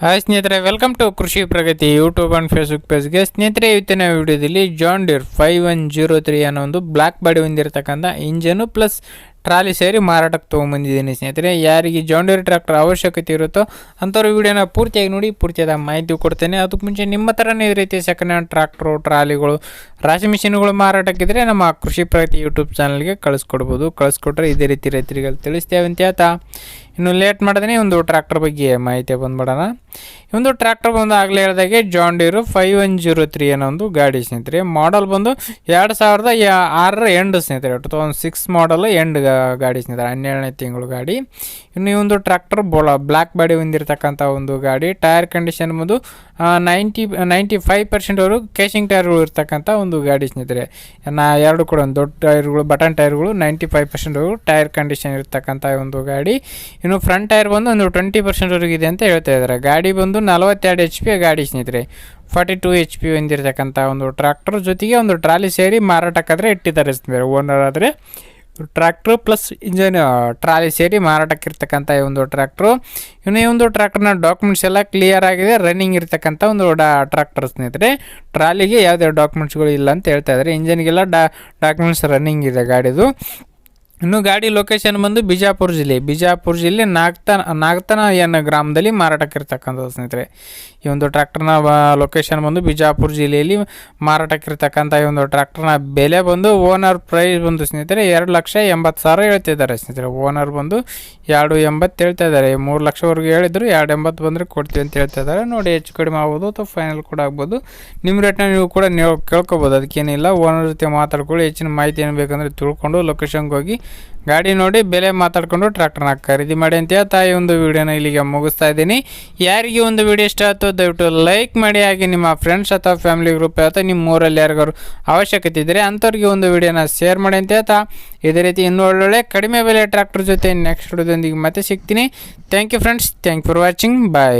Hi ಸ್ನೇಹಿತರೆ welcome to Krishi Pragati YouTube and Facebook ಪೇಜ್ಗೆ ಸ್ನೇಹಿತರೆ, ಇವತ್ತಿನ ವಿಡಿಯೋದಲ್ಲಿ John Deere five one zero three ಅನ್ನೋ ಒಂದು ಬ್ಲ್ಯಾಕ್ ಬಾಡಿ ಹೊಂದಿರತಕ್ಕಂಥ ಇಂಜನು ಪ್ಲಸ್ ಟ್ರಾಲಿ ಸೇರಿ ಮಾರಾಟಕ್ಕೆ ತೊಗೊಂಬಂದಿದ್ದೀನಿ ಸ್ನೇಹಿತರೆ. ಯಾರಿಗೆ ಜಾನ್ ಡಿರ್ ಟ್ರ್ಯಾಕ್ಟರ್ ಅವಶ್ಯಕತೆ ಇರುತ್ತೋ ಅಂಥವ್ರು ವಿಡಿಯೋನ ಪೂರ್ತಿಯಾಗಿ ನೋಡಿ, ಪೂರ್ತಿಯಾದ ಮಾಹಿತಿ ಕೊಡ್ತೇನೆ. ಅದಕ್ಕೆ ಮುಂಚೆ ನಿಮ್ಮ ಥರನೇ ಈ ರೀತಿ ಸೆಕೆಂಡ್ ಹ್ಯಾಂಡ್ ಟ್ರ್ಯಾಕ್ಟ್ರು ಟ್ರಾಲಿಗಳು ರಾಶಿ ಮಿಷಿನ್ಗಳು ಮಾರಾಟಕ್ಕಿದ್ರೆ ನಮ್ಮ ಕೃಷಿ ಪ್ರಗತಿ ಯೂಟ್ಯೂಬ್ ಚಾನಲ್ಗೆ ಕಳಿಸ್ಕೊಡ್ಬೋದು. ಕಳಿಸ್ಕೊಟ್ರೆ ಇದೇ ರೀತಿ ರೈತರಿಗೆ ತಿಳಿಸ್ತೇವೆ ಅಂತ ಹೇಳ್ತಾ. ಇನ್ನು ಲೇಟ್ ಮಾಡದೇ ಒಂದು ಟ್ರ್ಯಾಕ್ಟರ್ ಬಗ್ಗೆ ಮಾಹಿತಿ ಬಂದ್ಬಿಡೋಣ. ಒಂದು ಟ್ರ್ಯಾಕ್ಟರ್ ಬಂದು ಆಗಲೇ ಹೇಳಿದಾಗೆ John Deere five one zero three ಅನ್ನೋ ಒಂದು ಗಾಡಿ ಸ್ನೇಹಿತರೆ. ಮಾಡಲ್ ಬಂದು ಎರಡು ಸಾವಿರದ ಆರರ ಎಂಡ್ ಸ್ನೇಹಿತರೆ. Two thousand six model end ಗಾಡಿ ಸ್ನೇಹಿತರೆ. ಹನ್ನೆರಡನೇ ತಿಂಗಳು ಗಾಡಿ. ಇನ್ನು ಈ ಒಂದು ಟ್ರ್ಯಾಕ್ಟರ್ ಬೋಳ ಬ್ಲ್ಯಾಕ್ ಬಾಡಿ ಹೊಂದಿರತಕ್ಕಂಥ ಒಂದು ಗಾಡಿ. ಟೈರ್ ಕಂಡೀಷನ್ ಬಂದು ನೈಂಟಿ ನೈಂಟಿ ಫೈವ್ ಪರ್ಸೆಂಟ್ವರೆಗೂ ಕೇಶಿಂಗ್ ಟೈರ್ಗಳು ಇರ್ತಕ್ಕಂಥ ಒಂದು ಗಾಡಿ ಸ್ನೇಹಿತರೆ, ನಾ ಎರಡು ಕೂಡ ಒಂದು ದೊಡ್ಡ ಟೈರ್ಗಳು, ಬಟನ್ ಟೈರ್ಗಳು ನೈಂಟಿ ಫೈವ್ ಪರ್ಸೆಂಟ್ವರೆಗೂ ಟೈರ್ ಕಂಡೀಷನ್ ಇರ್ತಕ್ಕಂಥ ಒಂದು ಗಾಡಿ. ಇನ್ನು ಫ್ರಂಟ್ ಟೈರ್ ಬಂದು ಒಂದು ಟ್ವೆಂಟಿ ಪರ್ಸೆಂಟ್ವರೆಗೂ ಇದೆ ಅಂತ ಹೇಳ್ತಾ ಇದ್ದಾರೆ. ಗಾಡಿ ಬಂದು ನಲವತ್ತೆರಡು ಎಚ್ ಪಿ ಗಾಡಿ ಸ್ನೇಹಿತರೆ ಫಾರ್ಟಿ ಟು ಎಚ್ ಪಿ ಹೊಂದಿರತಕ್ಕಂಥ ಒಂದು ಟ್ರ್ಯಾಕ್ಟರ್ ಜೊತೆಗೆ ಒಂದು ಟ್ರಾಲಿ ಸೇರಿ ಮಾರಾಟಕ್ಕಾದರೆ ಇಟ್ಟಿದ್ದಾರೆ ಸ್ನೇಹಿತರೆ ಓನರ್ ಆದರೆ. ಟ್ರ್ಯಾಕ್ಟ್ರು ಪ್ಲಸ್ ಇಂಜಿನ್ ಟ್ರಾಲಿ ಸೇರಿ ಮಾರಾಟಕ್ಕಿರ್ತಕ್ಕಂಥ ಈ ಒಂದು ಟ್ರ್ಯಾಕ್ಟ್ರು. ಇನ್ನು ಈ ಒಂದು ಟ್ರ್ಯಾಕ್ಟರ್ನ ಡಾಕ್ಯುಮೆಂಟ್ಸ್ ಎಲ್ಲ ಕ್ಲಿಯರ್ ಆಗಿದೆ, ರನ್ನಿಂಗ್ ಇರ್ತಕ್ಕಂಥ ಒಂದು ಡಾ, ಟ್ರ್ಯಾಕ್ಟರ್ ಸ್ನೇಹಿತರೆ. ಟ್ರಾಲಿಗೆ ಯಾವುದೇ ಡಾಕ್ಯುಮೆಂಟ್ಸ್ಗಳು ಇಲ್ಲ ಅಂತ ಹೇಳ್ತಾ ಇದ್ದಾರೆ. ಇಂಜನ್ಗೆಲ್ಲ ಡಾ, ಡಾಕ್ಯುಮೆಂಟ್ಸ್ ರನ್ನಿಂಗ್ ಇದೆ ಗಾಡಿದು. ಇನ್ನು ಗಾಡಿ ಲೊಕೇಶನ್ ಬಂದು ಬಿಜಾಪುರ ಜಿಲ್ಲೆ. ಬಿಜಾಪುರ ಜಿಲ್ಲೆ ನಾಗ್ತನ ನಾಗ್ತನ ಎನ್ನ ಗ್ರಾಮದಲ್ಲಿ ಮಾರಾಟಕ್ಕಿರ್ತಕ್ಕಂಥದ್ದು ಸ್ನೇಹಿತರೆ. ಈ ಒಂದು ಟ್ರ್ಯಾಕ್ಟರ್ನ ಲೊಕೇಶನ್ ಬಂದು ಬಿಜಾಪುರ ಜಿಲ್ಲೆಯಲ್ಲಿ ಮಾರಾಟಕ್ಕೆ ಇರ್ತಕ್ಕಂಥ ಈ ಒಂದು ಟ್ರ್ಯಾಕ್ಟರ್ನ ಬೆಲೆ ಬಂದು ಓನರ್ ಪ್ರೈಸ್ ಬಂದು ಸ್ನೇಹಿತರೆ ಎರಡು ಲಕ್ಷ ಎಂಬತ್ತು ಸಾವಿರ ಹೇಳ್ತಿದ್ದಾರೆ ಸ್ನೇಹಿತರೆ. ಓನರ್ ಬಂದು ಎರಡು ಎಂಬತ್ತು ಹೇಳ್ತಾ ಇದ್ದಾರೆ. ಮೂರು ಲಕ್ಷವರೆಗೂ ಹೇಳಿದ್ರು, ಎರಡು ಎಂಬತ್ತು ಬಂದರೆ ಕೊಡ್ತೀವಿ ಅಂತ ಹೇಳ್ತಾ ಇದ್ದಾರೆ. ನೋಡಿ ಹೆಚ್ಚು ಕಡಿಮೆ ಆಗ್ಬೋದು ಅಥವಾ ಫೈನಲ್ ಕೂಡ ಆಗ್ಬೋದು. ನಿಮ್ಮ ರೇಟ್ನ ನೀವು ಕೂಡ ನೀವು ಕೇಳ್ಕೊಬೋದು. ಅದಕ್ಕೇನಿಲ್ಲ, ಓನರ್ ಜೊತೆ ಮಾತಾಡ್ಕೊಳ್ಳಿ, ಹೆಚ್ಚಿನ ಮಾಹಿತಿ ಏನು ಬೇಕಂದರೆ ತಿಳ್ಕೊಂಡು ಲೊಕೇಶನ್ಗೆ ಹೋಗಿ ಗಾಡಿ ನೋಡಿ ಬೆಲೆ ಮಾತಾಡ್ಕೊಂಡು ಟ್ರ್ಯಾಕ್ಟರ್ನ ಖರೀದಿ ಮಾಡಿ ಅಂತ ಹೇಳ್ತಾ ಈ ಒಂದು ವಿಡಿಯೋನ ಇಲ್ಲಿಗೆ ಮುಗಿಸ್ತಾ ಇದ್ದೀನಿ. ಯಾರಿಗೆ ಒಂದು ವಿಡಿಯೋ ಇಷ್ಟ ಆಯ್ತು ದಯವಿಟ್ಟು ಲೈಕ್ ಮಾಡಿ, ಹಾಗೆ ನಿಮ್ಮ ಫ್ರೆಂಡ್ಸ್ ಅಥವಾ ಫ್ಯಾಮಿಲಿ ಗ್ರೂಪ್ ಅಥವಾ ನಿಮ್ಮ ಊರಲ್ಲಿ ಯಾರಿಗಾರು ಅವಶ್ಯಕತೆ ಇದ್ದರೆ ಅಂಥವ್ರಿಗೆ ಒಂದು ವಿಡಿಯೋನ ಶೇರ್ ಮಾಡಿ ಅಂತ ಹೇಳ್ತಾ. ಇದೇ ರೀತಿ ಇನ್ನೂ ಒಳ್ಳೊಳ್ಳೆ ಕಡಿಮೆ ಬೆಲೆ ಟ್ರ್ಯಾಕ್ಟರ್ ಜೊತೆ ನೆಕ್ಸ್ಟ್ ವಿಡಿಯೋದೊಂದಿಗೆ ಮತ್ತೆ ಸಿಗ್ತೀನಿ. Thank you friends thank for watching bye